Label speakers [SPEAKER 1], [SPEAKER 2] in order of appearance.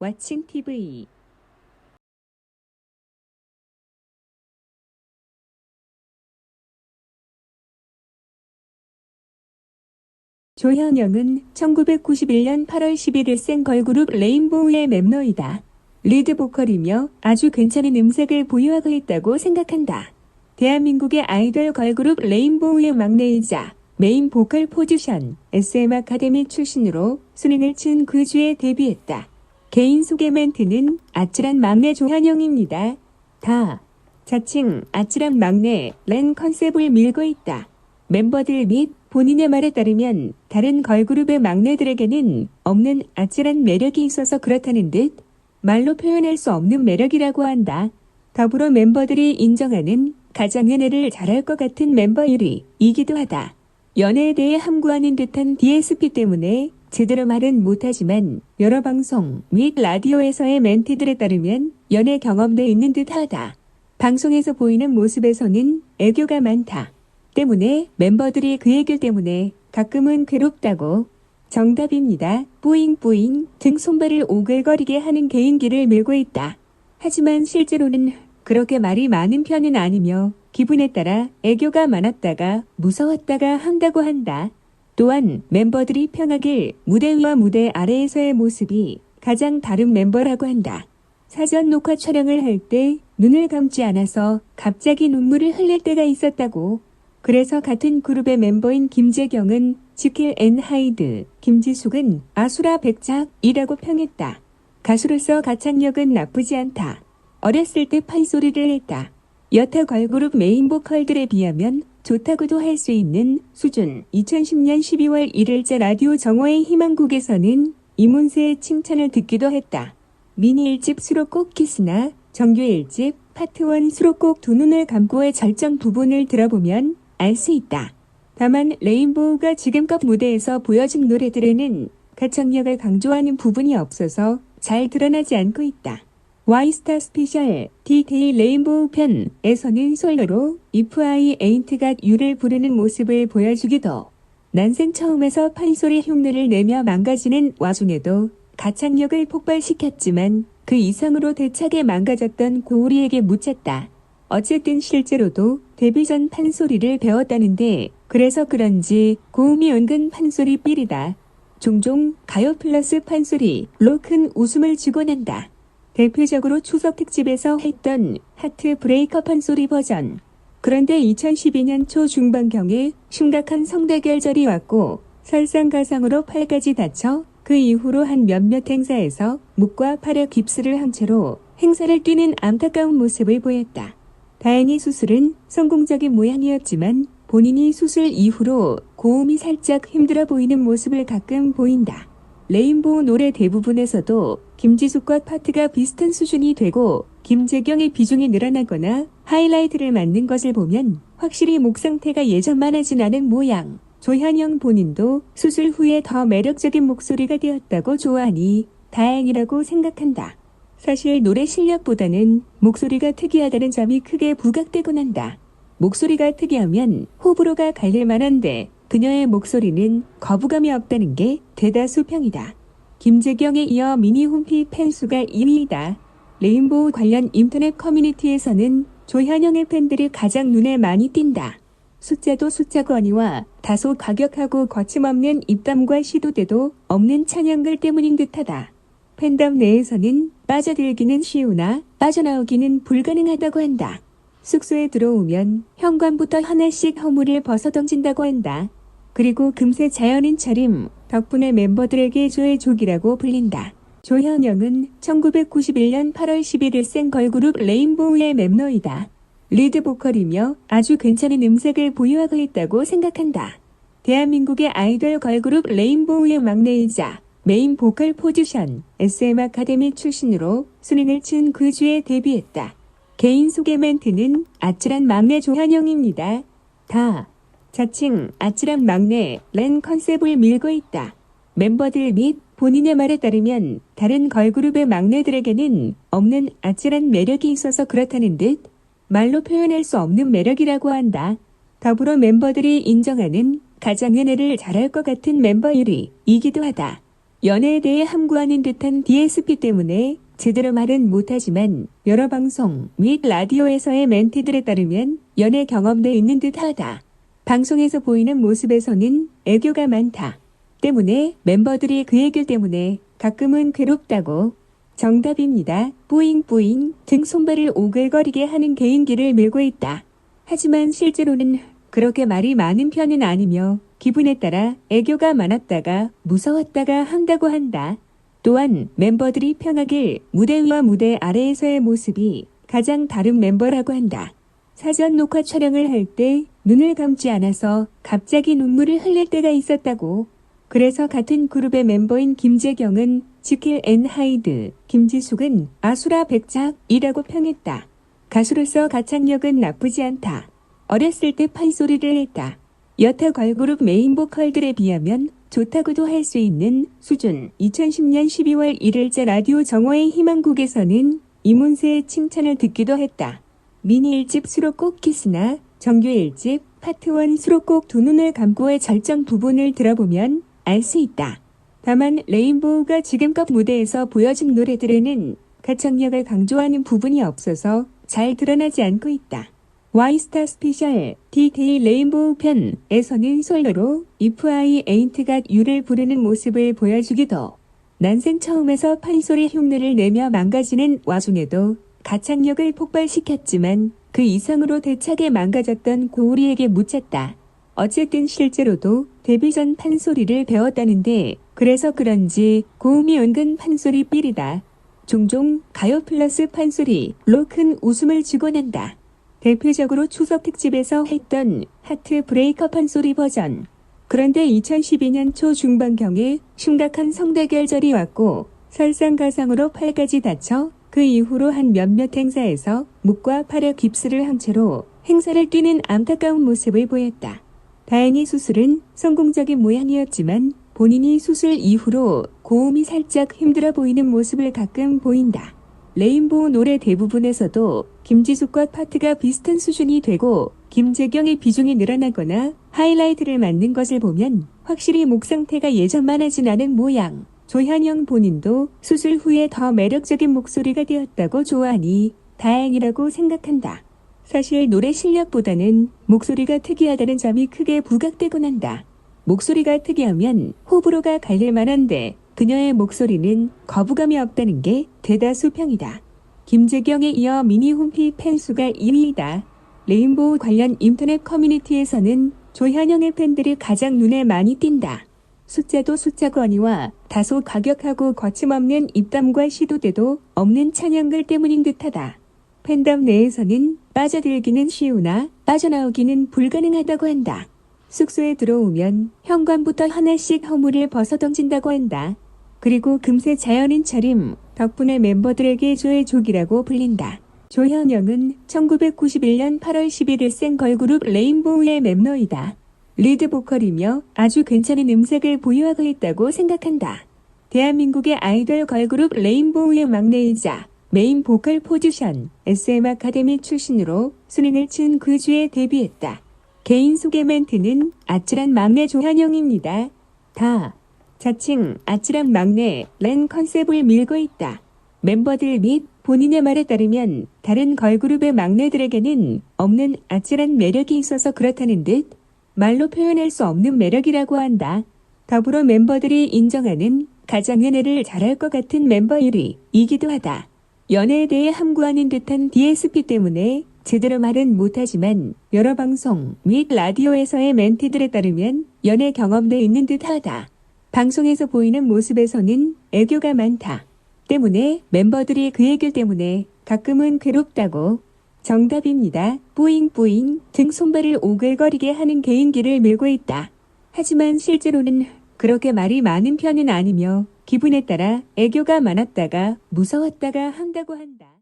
[SPEAKER 1] 왓칭 TV 조현영은 1991년 8월 11일 생 걸그룹 레인보우의 멤버이다. 리드 보컬이며 아주 괜찮은 음색을 보유하고 있다고 생각한다. 대한민국의 아이돌 걸그룹 레인보우의 막내이자 메인 보컬 포지션 SM 아카데미 출신으로 수능을 친 그 주에 데뷔했다. 개인 소개 멘트는 아찔한 막내 조현영입니다. 다 자칭 아찔한 막내 렌 컨셉을 밀고 있다. 멤버들 및 본인의 말에 따르면 다른 걸그룹의 막내들에게는 없는 아찔한 매력이 있어서 그렇다는 듯 말로 표현할 수 없는 매력이라고 한다. 더불어 멤버들이 인정하는 가장 연애를 잘할 것 같은 멤버 1위이기도 하다. 연애에 대해 함구하는 듯한 DSP 때문에 제대로 말은 못하지만 여러 방송 및 라디오에서의 멘트들에 따르면 연애 경험도 있는 듯하다. 방송에서 보이는 모습에서는 애교가 많다. 때문에 멤버들이 그 얘기 때문에 가끔은 괴롭다고 정답입니다. 뿌잉뿌잉 등 손발을 오글거리게 하는 개인기를 밀고 있다. 하지만 실제로는 그렇게 말이 많은 편은 아니며 기분에 따라 애교가 많았다가 무서웠다가 한다고 한다. 또한 멤버들이 편하길 무대 위와 무대 아래에서의 모습이 가장 다른 멤버라고 한다. 사전 녹화 촬영을 할 때 눈을 감지 않아서 갑자기 눈물을 흘릴 때가 있었다고. 그래서 같은 그룹의 멤버인 김재경은 지킬 앤 하이드, 김지숙은 아수라 백작이라고 평했다. 가수로서 가창력은 나쁘지 않다. 어렸을 때 판소리를 했다. 여타 걸그룹 메인 보컬들에 비하면 좋다고도 할 수 있는 수준. 2010년 12월 1일자 라디오 정호의 희망곡에서는 이문세의 칭찬을 듣기도 했다. 미니 1집 수록곡 키스나 정규 1집 파트 1 수록곡 두 눈을 감고의 절정 부분을 들어보면 알 수 있다. 다만 레인보우가 지금껏 무대에서 보여준 노래들에는 가창력을 강조하는 부분이 없어서 잘 드러나지 않고 있다. 와이스타 스페셜 디테일 레인보우 편에서는 솔로로 If I Ain't Got You를 부르는 모습을 보여주기도 난생 처음에서 판소리 흉내를 내며 망가지는 와중에도 가창력을 폭발시켰지만 그 이상으로 대차게 망가졌던 고우리에게 묻혔다. 어쨌든 실제로도 데뷔 전 판소리를 배웠다는데 그래서 그런지 고음이 은근 판소리 삘이다. 종종 가요 플러스 판소리 로 큰 웃음을 주고 낸다. 대표적으로 추석 특집에서 했던 하트 브레이커 판소리 버전. 그런데 2012년 초 중반경에 심각한 성대결절이 왔고 설상가상으로 팔까지 다쳐 그 이후로 한 몇몇 행사에서 목과 팔에 깁스를 한 채로 행사를 뛰는 안타까운 모습을 보였다. 다행히 수술은 성공적인 모양이었지만 본인이 수술 이후로 고음이 살짝 힘들어 보이는 모습을 가끔 보인다. 레인보우 노래 대부분에서도 김지숙과 파트가 비슷한 수준이 되고 김재경의 비중이 늘어나거나 하이라이트를 맞는 것을 보면 확실히 목 상태가 예전만 하진 않은 모양. 조현영 본인도 수술 후에 더 매력적인 목소리가 되었다고 좋아하니 다행이라고 생각한다. 사실 노래 실력보다는 목소리가 특이하다는 점이 크게 부각되곤 한다. 목소리가 특이하면 호불호가 갈릴 만한데 그녀의 목소리는 거부감이 없다는 게 대다수 평이다. 김재경에 이어 미니 홈피 팬수가 2위이다. 레인보우 관련 인터넷 커뮤니티에서는 조현영의 팬들이 가장 눈에 많이 띈다. 숫자도 숫자거니와 다소 과격하고 거침없는 입담과 시도대도 없는 찬양글 때문인 듯하다. 팬덤 내에서는 빠져들기는 쉬우나 빠져나오기는 불가능하다고 한다. 숙소에 들어오면 현관부터 하나씩 허물을 벗어던진다고 한다. 그리고 금세 자연인 차림 덕분에 멤버들에게 조의족이라고 불린다. 조현영은 1991년 8월 11일 생 걸그룹 레인보우의 멤버이다. 리드 보컬이며 아주 괜찮은 음색을 보유하고 있다고 생각한다. 대한민국의 아이돌 걸그룹 레인보우의 막내이자 메인 보컬 포지션 SM 아카데미 출신으로 수능을 친 그 주에 데뷔했다. 개인 소개 멘트는 아찔한 막내 조현영입니다. 다 자칭 아찔한 막내 렌 컨셉을 밀고 있다. 멤버들 및 본인의 말에 따르면 다른 걸그룹의 막내들에게는 없는 아찔한 매력이 있어서 그렇다는 듯 말로 표현할 수 없는 매력이라고 한다. 더불어 멤버들이 인정하는 가장 연애를 잘할 것 같은 멤버 1위이기도 하다. 연애에 대해 함구하는 듯한 DSP 때문에 제대로 말은 못하지만 여러 방송 및 라디오에서의 멘트들에 따르면 연애 경험도 있는 듯하다. 방송에서 보이는 모습에서는 애교가 많다. 때문에 멤버들이 그 애교 때문에 가끔은 괴롭다고. 정답입니다. 뿌잉뿌잉 등 손발을 오글거리게 하는 개인기를 밀고 있다. 하지만 실제로는 그렇게 말이 많은 편은 아니며 기분에 따라 애교가 많았다가 무서웠다가 한다고 한다. 또한 멤버들이 평하길 무대 위와 무대 아래에서의 모습이 가장 다른 멤버라고 한다. 사전 녹화 촬영을 할 때 눈을 감지 않아서 갑자기 눈물을 흘릴 때가 있었다고. 그래서 같은 그룹의 멤버인 김재경은 지킬 앤 하이드, 김지숙은 아수라 백작이라고 평했다. 가수로서 가창력은 나쁘지 않다. 어렸을 때 판소리를 했다. 여타 걸그룹 메인 보컬들에 비하면 좋다고도 할 수 있는 수준. 2010년 12월 1일자 라디오 정호의 희망곡에서는 이문세의 칭찬을 듣기도 했다. 미니 1집 수록곡 키스나 정규 1집 파트 1 수록곡 두 눈을 감고의 절정 부분을 들어보면 알 수 있다. 다만 레인보우가 지금껏 무대에서 보여준 노래들에는 가창력을 강조하는 부분이 없어서 잘 드러나지 않고 있다. 와이스타 스페셜 디테일 레인보우 편에서는 솔로로 If I Ain't Got You를 부르는 모습을 보여주기도 난생 처음에서 판소리 흉내를 내며 망가지는 와중에도 가창력을 폭발시켰지만 그 이상으로 대차게 망가졌던 고우리에게 묻혔다. 어쨌든 실제로도 데뷔 전 판소리를 배웠다는데 그래서 그런지 고음이 은근 판소리 삘이다. 종종 가요 플러스 판소리로 큰 웃음을 주고 난다. 대표적으로 추석 특집에서 했던 하트 브레이커 판소리 버전. 그런데 2012년 초 중반경에 심각한 성대결절이 왔고 설상가상으로 팔까지 다쳐 그 이후로 한 몇몇 행사에서 목과 팔에 깁스를 한 채로 행사를 뛰는 안타까운 모습을 보였다. 다행히 수술은 성공적인 모양이었지만 본인이 수술 이후로 고음이 살짝 힘들어 보이는 모습을 가끔 보인다. 레인보우 노래 대부분에서도 김지숙과 파트가 비슷한 수준이 되고 김재경의 비중이 늘어나거나 하이라이트를 맞는 것을 보면 확실히 목 상태가 예전만 하진 않은 모양. 조현영 본인도 수술 후에 더 매력적인 목소리가 되었다고 좋아하니 다행이라고 생각한다. 사실 노래 실력보다는 목소리가 특이하다는 점이 크게 부각되곤 한다. 목소리가 특이하면 호불호가 갈릴 만한데 그녀의 목소리는 거부감이 없다는 게 대다수 평이다. 김재경에 이어 미니 홈피 팬수가 2위이다. 레인보우 관련 인터넷 커뮤니티에서는 조현영의 팬들이 가장 눈에 많이 띈다. 숫자도 숫자거니와 다소 과격하고 거침없는 입담과 시도대도 없는 찬양글 때문인 듯하다. 팬덤 내에서는 빠져들기는 쉬우나 빠져나오기는 불가능하다고 한다. 숙소에 들어오면 현관부터 하나씩 허물을 벗어던진다고 한다. 그리고 금세 자연인 차림 덕분에 멤버들에게 조의족이라고 불린다. 조현영은 1991년 8월 11일 생 걸그룹 레인보우의 멤버이다. 리드 보컬이며 아주 괜찮은 음색을 보유하고 있다고 생각한다. 대한민국의 아이돌 걸그룹 레인보우의 막내이자 메인 보컬 포지션 SM 아카데미 출신으로 수능을 친 그 주에 데뷔했다. 개인 소개 멘트는 아찔한 막내 조현영입니다. 다 자칭 아찔한 막내 랜 컨셉을 밀고 있다. 멤버들 및 본인의 말에 따르면 다른 걸그룹의 막내들에게는 없는 아찔한 매력이 있어서 그렇다는 듯 말로 표현할 수 없는 매력이라고 한다. 더불어 멤버들이 인정하는 가장 연애를 잘할 것 같은 멤버 1위이기도 하다. 연애에 대해 함구하는 듯한 DSP 때문에 제대로 말은 못하지만 여러 방송 및 라디오에서의 멘트들에 따르면 연애 경험도 있는 듯하다. 방송에서 보이는 모습에서는 애교가 많다. 때문에 멤버들이 그 애교 때문에 가끔은 괴롭다고. 정답입니다. 뿌잉뿌잉 등 손발을 오글거리게 하는 개인기를 밀고 있다. 하지만 실제로는 그렇게 말이 많은 편은 아니며 기분에 따라 애교가 많았다가 무서웠다가 한다고 한다.